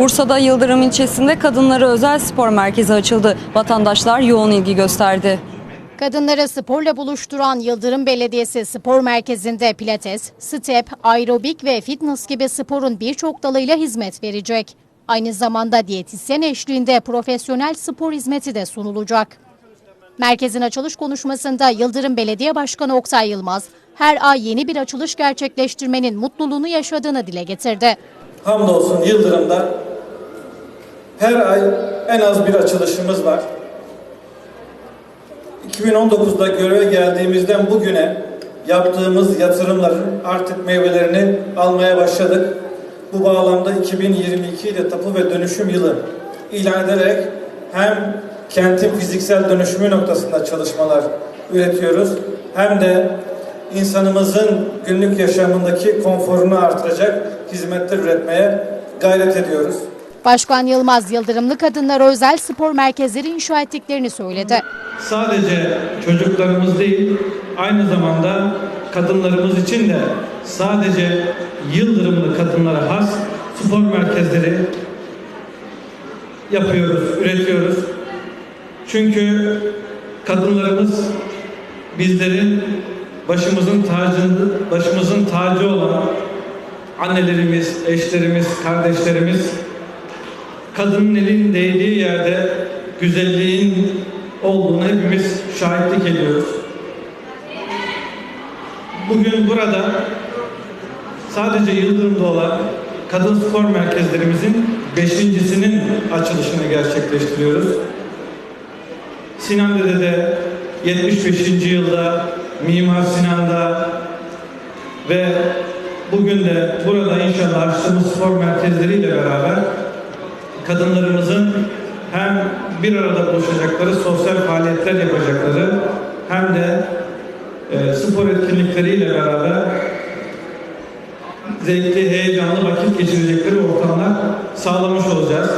Bursa'da Yıldırım ilçesinde kadınlara özel spor merkezi açıldı. Vatandaşlar yoğun ilgi gösterdi. Kadınları sporla buluşturan Yıldırım Belediyesi Spor Merkezi'nde pilates, step, aerobik ve fitness gibi sporun birçok dalıyla hizmet verecek. Aynı zamanda diyetisyen eşliğinde profesyonel spor hizmeti de sunulacak. Merkezin açılış konuşmasında Yıldırım Belediye Başkanı Oktay Yılmaz, her ay yeni bir açılış gerçekleştirmenin mutluluğunu yaşadığını dile getirdi. Hamdolsun Yıldırım'da her ay en az bir açılışımız var. 2019'da göreve geldiğimizden bugüne yaptığımız yatırımların artık meyvelerini almaya başladık. Bu bağlamda 2022'yi de tapu ve dönüşüm yılı ilan ederek hem kentin fiziksel dönüşümü noktasında çalışmalar üretiyoruz hem de insanımızın günlük yaşamındaki konforunu artıracak hizmetler üretmeye gayret ediyoruz. Başkan Yılmaz, Yıldırımlı kadınlara özel spor merkezleri inşa ettiklerini söyledi. sadece çocuklarımız değil, aynı zamanda kadınlarımız için de sadece Yıldırımlı kadınlara has spor merkezleri yapıyoruz, üretiyoruz. Çünkü kadınlarımız bizlerin başımızın tacı, başımızın tacı olan annelerimiz, eşlerimiz, kardeşlerimiz kadının elin değdiği yerde güzelliğin olduğunu hepimiz şahitlik ediyoruz. Bugün burada sadece Yıldırım'da olan kadın spor merkezlerimizin beşincisinin açılışını gerçekleştiriyoruz. Sinandere'de 75. yılda Mimar Sinan'da ve bugün de burada inşallah açtığımız spor merkezleriyle beraber kadınlarımızın hem bir arada buluşacakları sosyal faaliyetler yapacakları hem de e, spor etkinlikleriyle beraber zevkli, heyecanlı vakit geçirecekleri ortamlar sağlamış olacağız.